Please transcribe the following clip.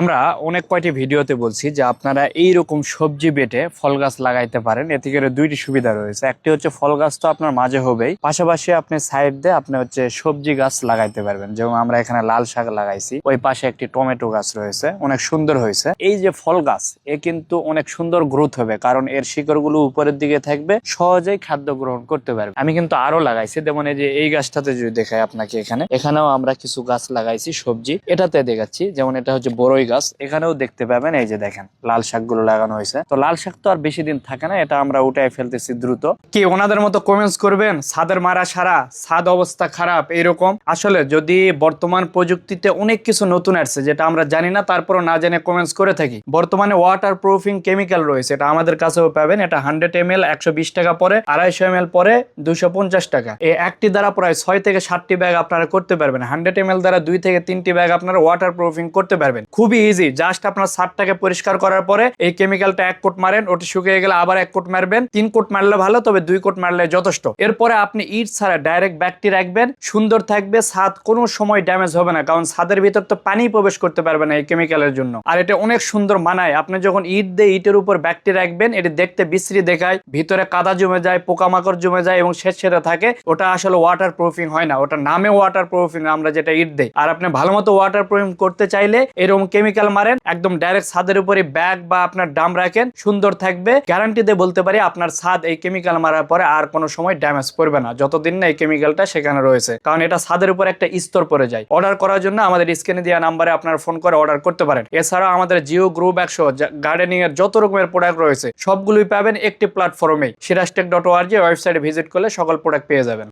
আমরা অনেক কয়টি ভিডিওতে বলছি যে আপনারা এই রকম সবজি বেটে ফল গাছ লাগাইতে পারেন। এতে করে দুইটি সুবিধা রয়েছে। একটি হচ্ছে ফল গাছ তো আপনার মাঝে হবেই। পাশাপাশি আপনি সাইড দিয়ে আপনি হচ্ছে সবজি গাছ লাগাইতে পারবেন। যেমন আমরা এখানে লাল শাক লাগাইছি। ওই পাশে একটি টমেটো গাছ রয়েছে। অনেক সুন্দর হয়েছে। এই যে ফল গাছ, এ কিন্তু অনেক সুন্দর গ্রোথ হবে। কারণ এর শিকড়গুলো উপরের দিকে থাকবে। সহজেই খাদ্য গ্রহণ করতে পারবে। আমি কিন্তু আরও লাগাইছি। যেমন এই যে এই গাছটাতে যদি দেখাই আপনাকে এখানে। এখানেও আমরা কিছু গাছ লাগাইছি সবজি। এটাতে দেখাচ্ছি। যেমন এটা হচ্ছে বড়ই গাছ, এখানেও দেখতে পাবেন, এই যে দেখেন, লাল শাকগুলো লাগানো হয়েছে। তো লাল শাক তো আর বেশি দিন থাকে না, এটা আমরা উঠাই ফেলতেছি দ্রুত। কি ওনাদের মতো কমেন্টস করবেন? ছাদের মারা সারা, ছাদ অবস্থা খারাপ এরকম আসলে যদি বর্তমান প্রযুক্তিতে অনেক কিছু নতুন আসছে, যেটা আমরা জানি না, তারপরও না জেনে কমেন্টস করে থাকি। বর্তমানে ওয়াটার প্রুফিং কেমিক্যাল রয়েছে, এটা আমাদের কাছেও পাবেন, এটা হান্ড্রেড এম এল একশো বিশ টাকা পরে, আড়াইশো এম এল পরে, দুশো টাকা। এই একটি দ্বারা প্রায় ছয় থেকে সাতটি ব্যাগ আপনারা করতে পারবেন হান্ড্রেড এম এল দ্বারা দুই থেকে তিনটি ব্যাগ আপনারা ওয়াটার প্রুফিং করতে পারবেন। খুবই ইজি জাস্ট আপনার সারটাকে পরিষ্কার করার পরে এই কেমিক্যালটা এক কোট মারেন, ওটি শুকিয়ে গেলে আবার এক কোট মারবেন। তিন কোট মারলে ভালো, তবে দুই কোট মারলে যথেষ্ট। এরপরে আপনি ইট ছাড়া ডাইরেক্ট ব্যাগটি রাখবেন। সুন্দর থাকবে, ছাদ কোনো সময় ড্যামেজ হবে না, কারণ ছাদের ভিতর তো পানি প্রবেশ করতে পারবে না এই কেমিক্যালের জন্য। আর এটা অনেক সুন্দর মানায়। আপনি যখন ইট দিয়ে ইটের উপর ব্যাগটি রাখবেন, এটি দেখতে বিশ্রী দেখায়। ভিতরে কাদা জমে যায়, পোকামাকড় জমে যায় এবং শেষ সেটা থাকে। ওটা আসলে ওয়াটার প্রুফিং হয় না। ওটা নামে ওয়াটার প্রুফিং আমরা যেটা ইট দেয় আর আপনি ভালো মতো ওয়াটার প্রুফিং করতে চাইলে এরকম কেমিক্যাল মারেন, একদম ডাইরেক্ট ছাদের উপরে ব্যাগ বা আপনার ডাম রাখেন, সুন্দর থাকবে। গ্যারান্টি দিয়ে বলতে পারি আপনার ছাদ এই কেমিক্যাল মারার পরে আর কোনো সময় ড্যামেজ করবে না। যতদিন না এই কেমিক্যালটা সেখানে রয়েছে। কারণ এটা ছাদের উপর একটা স্তর পড়ে যায়। অর্ডার করার জন্য আমাদের স্ক্রিনে দেওয়া নাম্বারে আপনার ফোন করে অর্ডার করতে পারেন। এছাড়াও আমাদের জিও গ্রুপ একশো গার্ডেনিং এর যত রকমের প্রোডাক্ট রয়েছে, সবগুলোই পাবেন একটি প্ল্যাটফর্মেই সিরাজটেক ডট ওয়ার্জি ওয়েবসাইটে ভিজিট করলে সকল প্রোডাক্ট পেয়ে যাবেন।